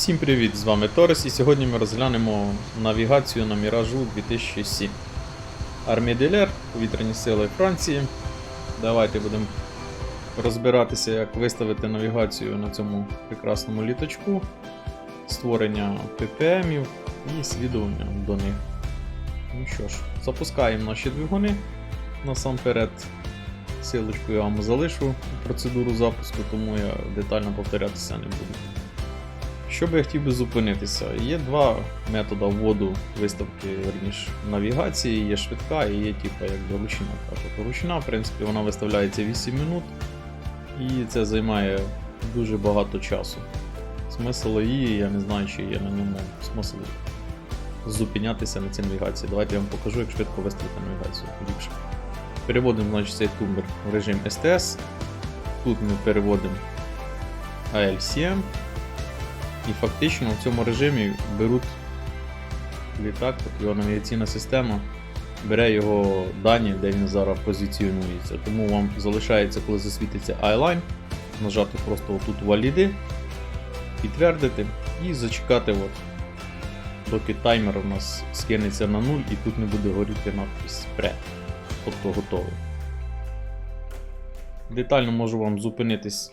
Всім привіт! З вами Торес і сьогодні ми розглянемо навігацію на Міражу 2007. Армія Делер, повітряні сили Франції. Давайте будемо розбиратися, як виставити навігацію на цьому прекрасному літачку, створення ППМів і слідування до них. Ну що ж, запускаємо наші двигуни. Насамперед, силочку я вам залишу процедуру запуску, тому я детально повторятися не буду. Що би я хотів би зупинитися? Є два методи вводу виставки верніш, навігації, є швидка і є типу, якби ручна. Тобто в принципі, вона виставляється 8 минут, і це займає дуже багато часу. Смисл її, я не знаю, чи є на ньому смисл зупинятися на цій навігації. Давайте я вам покажу, як швидко виставити навігацію ліпше. Переводимо значить, цей тумблер в режим STS. Тут ми переводимо AL7. І фактично в цьому режимі беруть літак, його навігаційна система бере його дані, де він зараз позиціонується. Тому вам залишається, коли засвітиться iLine, нажати просто отут валіди, підтвердити і зачекати, от, доки таймер у нас скинеться на 0 і тут не буде горіти надпис PRE, тобто готовий. Детально можу вам зупинитись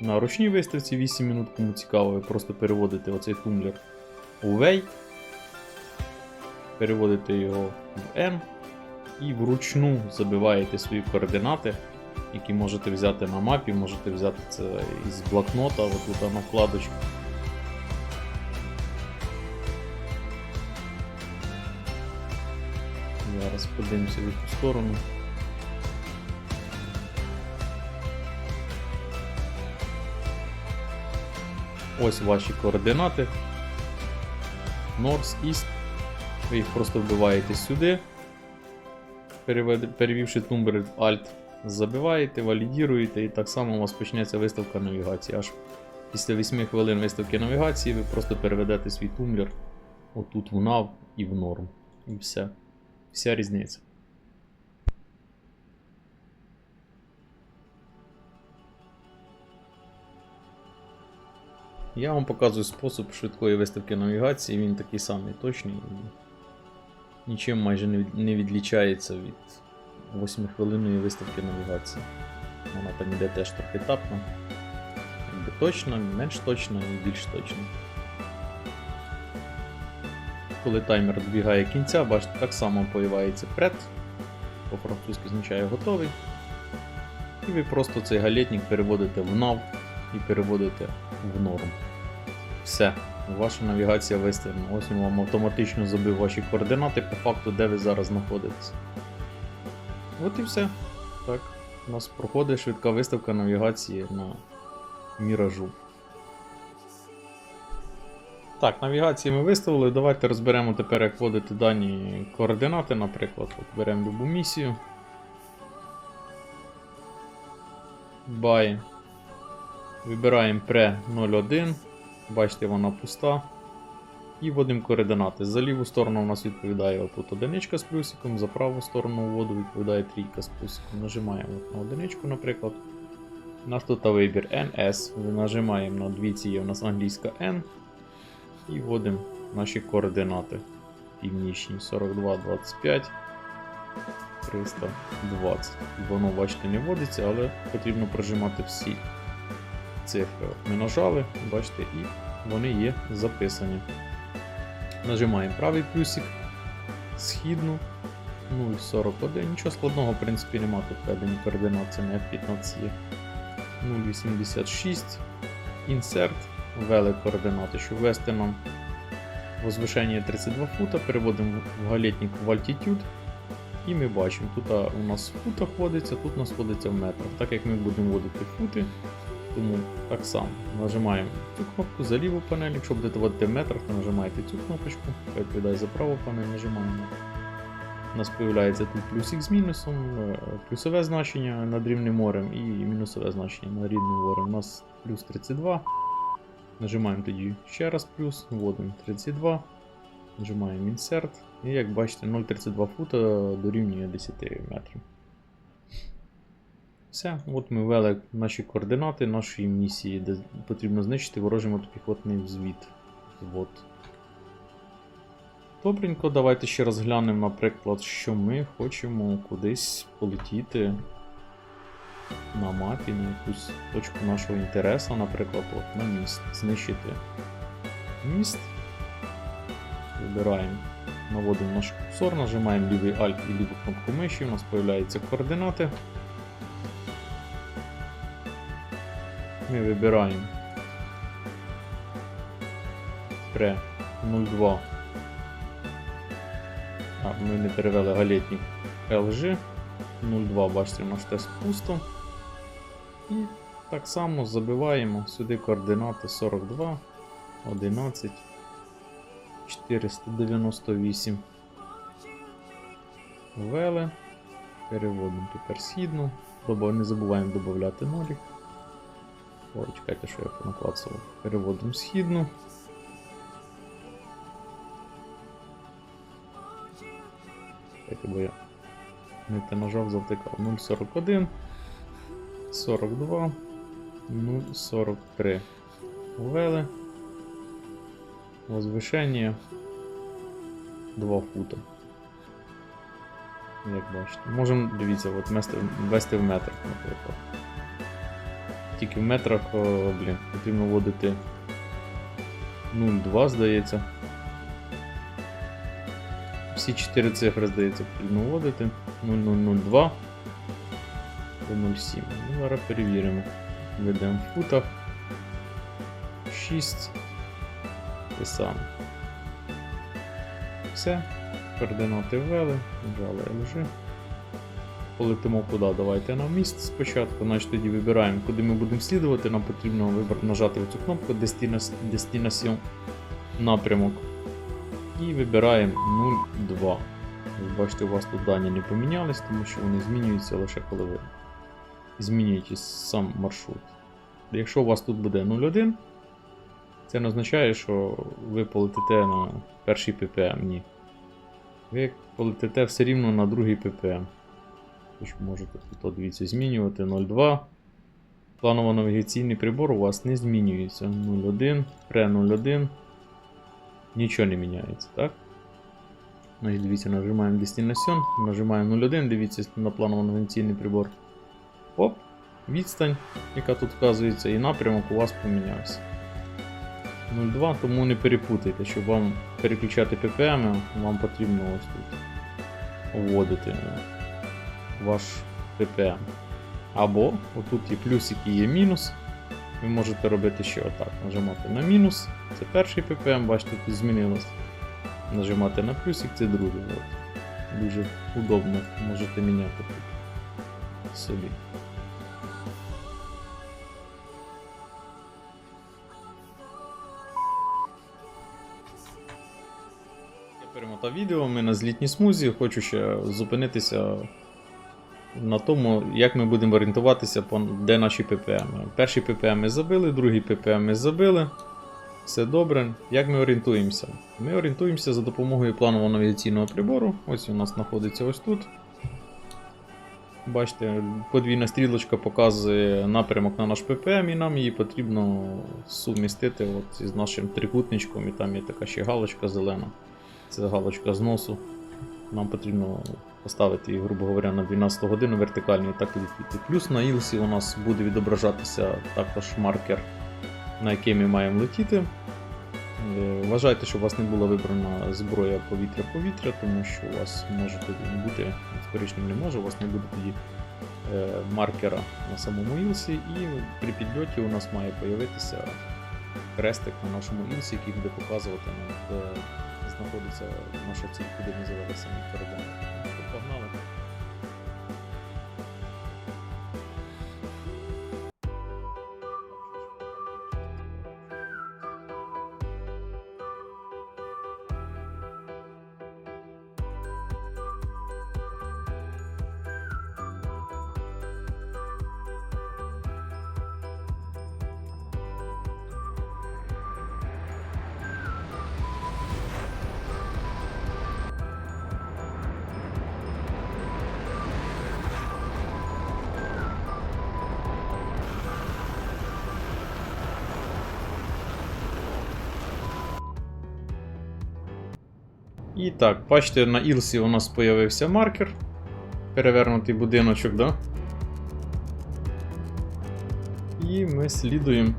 на ручній виставці 8 минут, кому цікаво, просто переводите оцей тумблер у Way, переводите його в N і вручну забиваєте свої координати, які можете взяти на мапі, можете взяти це із блокнота, отут на вкладочку. Зараз подивимося в яку сторону. Ось ваші координати. North, East. Ви їх просто вбиваєте сюди. Перевівши тумбер в Alt, забиваєте, валідіруєте, і так само у вас почнеться виставка навігації. Аж після 8 хвилин виставки навігації ви просто переведете свій тумблер отут в nav і в норм. І все. Вся різниця. Я вам показую спосіб швидкої виставки навігації, він такий самий точний і нічим майже не відлічається від 8-хвилинної виставки навігації. Вона там іде теж трохи етапно. Якби точно, менш точно і більш точно. Коли таймер добігає кінця, бачите, так само появляється пред, по-французьки означає готовий. І ви просто цей галетник переводите в nav і переводите в норм. Все, ваша навігація виставлена. Ось він вам автоматично забив ваші координати по факту, де ви зараз знаходитесь. От і все. Так, у нас проходить швидка виставка навігації на міражу. Так, навігації ми виставили. Давайте розберемо тепер, як вводити дані координати, наприклад. От беремо любу місію. Buy. Вибираємо pre 01. Бачите, вона пуста. І вводимо координати. За ліву сторону у нас відповідає тут одиничка з плюсиком, за праву сторону вводу відповідає трійка з плюсиком. Нажимаємо на одиничку, наприклад. У нас тут вибір NS. Нажимаємо на двійці, є у нас англійська N. І вводимо наші координати. Північні 42, 25, 320. Воно, бачите, не вводиться, але потрібно прожимати всі цифри. Ми нажали, бачите, і вони є записані. Нажимаємо правий плюсик, східну 0,41. Нічого складного, в принципі, нема тут введені координат, це не F15 є. 0,86. Insert. Ввели координати, щоб ввести нам возвишення 32 фута, переводимо в галетник в altitude. І ми бачимо, тут у нас в футах вводиться, тут у нас вводиться в метрах. Так як ми будемо вводити фути, тому так само нажимаємо цю кнопку за ліву панель. Якщо будете вводити в метрах, то нажимаєте цю кнопочку, яка відповідає за праву панель, нажимаємо. У нас з'являється тут плюсик з мінусом, е, плюсове значення над рівнем морем і мінусове значення над рівнем морем. У нас плюс 32. Нажимаємо тоді ще раз плюс, вводимо 32, нажимаємо Insert. І як бачите, 0,32 фута дорівнює 10 метрів. Все, от ми ввели наші координати нашої місії, де потрібно знищити ворожий мотопіхотний взвід. Взвод. Добренько, давайте ще розглянемо, наприклад, що ми хочемо кудись полетіти на мапі, на якусь точку нашого інтересу, наприклад, от, на міст. Знищити міст. Вибираємо, наводимо наш курсор, нажимаємо лівий Alt і ліву кнопку миші, у нас з'являються координати. Ми вибираємо пре 02. А, ми не перевели галетник LG 02, бачите, наш тест пусто. І так само забиваємо сюди координати 42, 11, 498. Ввели. Переводимо тепер східну. Не забуваємо додати нолік. Ой, чекайте, що я понаклацував. Переводимо східну. Чекайте, бо я не те нажав, завтикав. 0,41, 42, 0,43. Ввели. Возвишення 2 фута. Як бачите. Можемо, дивіться, от вести, в метрах, наприклад. Тільки в метрах, о, блін, потрібно вводити 0,2, здається. Всі 4 цифри, здається, потрібно вводити. 0002 до 0,7. Ну, зараз перевіримо. Ведемо в футах. 6. Те саме. Все. Координати ввели, нажали LG. Полетимо куди? Давайте на міст спочатку. Значить тоді вибираємо, куди ми будемо слідувати. Нам потрібно нажати цю кнопку Destina- Destination напрямок. І вибираємо 0,2. Ви бачите, у вас тут дані не помінялись, тому що вони змінюються лише коли ви змінюєте сам маршрут. Якщо у вас тут буде 0,1, це не означає, що ви полетите на перший ppm. Ні. Ви полетите все рівно на другий ppm. Тож можете тут, дивіться, змінювати 0,2. Планово-навігаційний прибор у вас не змінюється. 0,1, пре 0,1. Нічого не міняється, так? Ну і дивіться, нажимаємо Destination, нажимаємо 0,1, дивіться на планово-навігаційний прибор. Оп, відстань, яка тут вказується, і напрямок у вас помінявся. 0,2, тому не перепутайте, щоб вам переключати PPM, вам потрібно ось тут вводити ваш PPM. Або отут є плюсик і є мінус. Ви можете робити ще отак. Нажимати на мінус, це перший PPM, бачите, тут змінилось. Нажимати на плюсик, це другий. От. Дуже удобно, можете міняти тут собі. Я перемотав відео, ми на злітній смузі. Хочу ще зупинитися на тому, як ми будемо орієнтуватися, де наші ППМ. Перший ППМ ми забили, другий ППМ ми забили. Все добре. Як ми орієнтуємося? Ми орієнтуємося за допомогою планового навігаційного прибору. Ось у нас знаходиться ось тут. Бачите, подвійна стрілочка показує напрямок на наш ППМ, і нам її потрібно сумістити от із нашим трикутничком, і там є така ще галочка зелена. Це галочка зносу. Нам потрібно поставити її, грубо говоря, на 12 годину вертикально і так. Плюс на ілсі у нас буде відображатися також маркер, на який ми маємо летіти. Е, Вважайте, щоб у вас не була вибрана зброя повітря-повітря, тому що у вас може тоді не бути, скоріше не може, у вас не буде тоді е, маркера на самому ілсі, і при підльоті у нас має появитися хрестик на нашому ілсі, який буде показувати нам, де знаходиться наша ціль, куди ми завели самі І так, бачите, на Ілсі у нас з'явився маркер. Перевернутий будиночок, да? І ми слідуємо.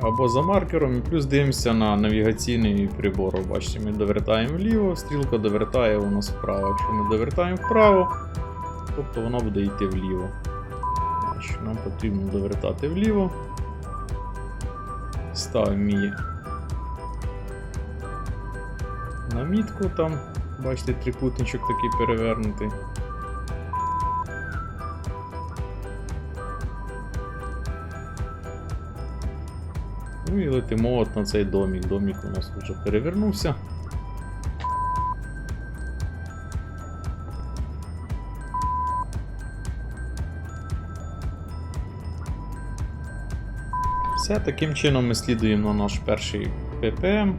Або за маркером, і плюс дивимося на навігаційний прибор. Бачите, ми довертаємо вліво, стрілка довертає у нас вправо. Якщо ми довертаємо вправо, тобто вона буде йти вліво. Значить, нам потрібно довертати вліво. Ставимо її на мітку там. Бачите, трикутничок такий перевернутий. Ну і летимо от на цей домік. Домік у нас вже перевернувся. Все, таким чином ми слідуємо на наш перший ППМ,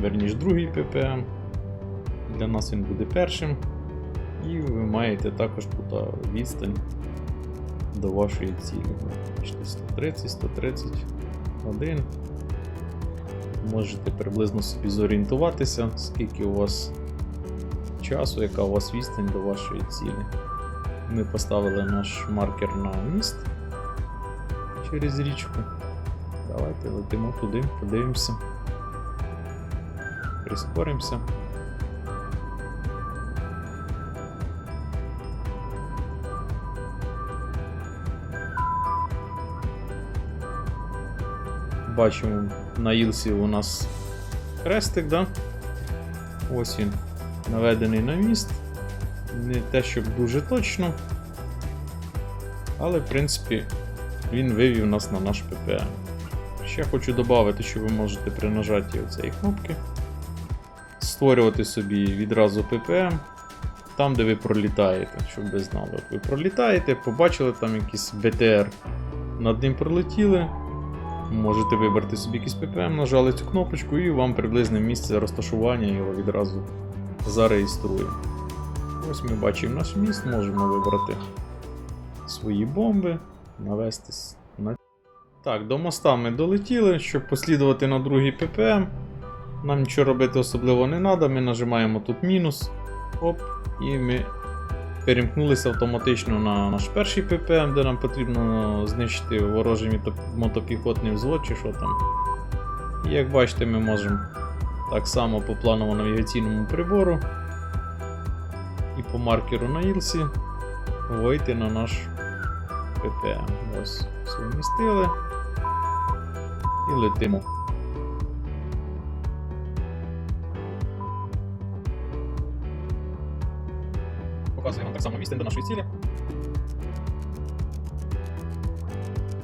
верніш другий ППМ. Для нас він буде першим. І ви маєте також тут відстань до вашої цілі. Бачите, 130, 131. Можете приблизно собі зорієнтуватися, скільки у вас часу, яка у вас відстань до вашої цілі. Ми поставили наш маркер на міст через річку. Давайте летимо туди, подивимося. Прискоримося. Бачимо на Ілсі у нас хрестик, да? Ось він наведений на міст. Не те, щоб дуже точно. Але, в принципі, він вивів нас на наш ППМ. Ще хочу додати, що ви можете при нажатті цієї кнопки створювати собі відразу ППМ там, де ви пролітаєте, щоб ви знали. От ви пролітаєте, побачили там якийсь БТР, над ним пролетіли. Можете вибрати собі якийсь ППМ, нажали цю кнопочку і вам приблизне місце розташування його відразу зареєструє. Ось ми бачимо наш міст, можемо вибрати свої бомби, навестись на. Так, до моста ми долетіли, щоб послідувати на другий ППМ. Нам нічого робити особливо не треба, ми нажимаємо тут мінус. Оп, і ми перемкнулися автоматично на наш перший ППМ, де нам потрібно знищити ворожий мотопіхотний взвод чи що там. І як бачите, ми можемо так само по планово навігаційному прибору і по маркеру на Ілсі вийти на наш ППМ. Ось сумістили і летимо. Так само відстань до нашої цілі.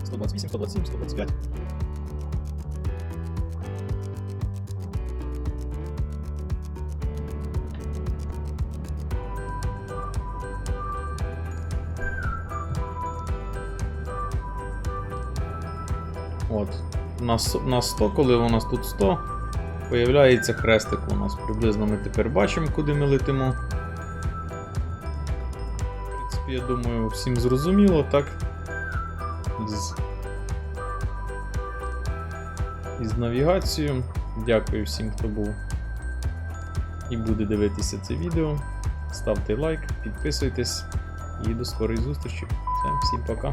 128, 127, 125. От. На, на 100, коли у нас тут 100, появляється хрестик у нас. Приблизно ми тепер бачимо, куди ми летимо. Принципі, я думаю, всім зрозуміло, так? Із, із навігацією. Дякую всім, хто був і буде дивитися це відео. Ставте лайк, підписуйтесь і до скорої зустрічі. Все, всім пока.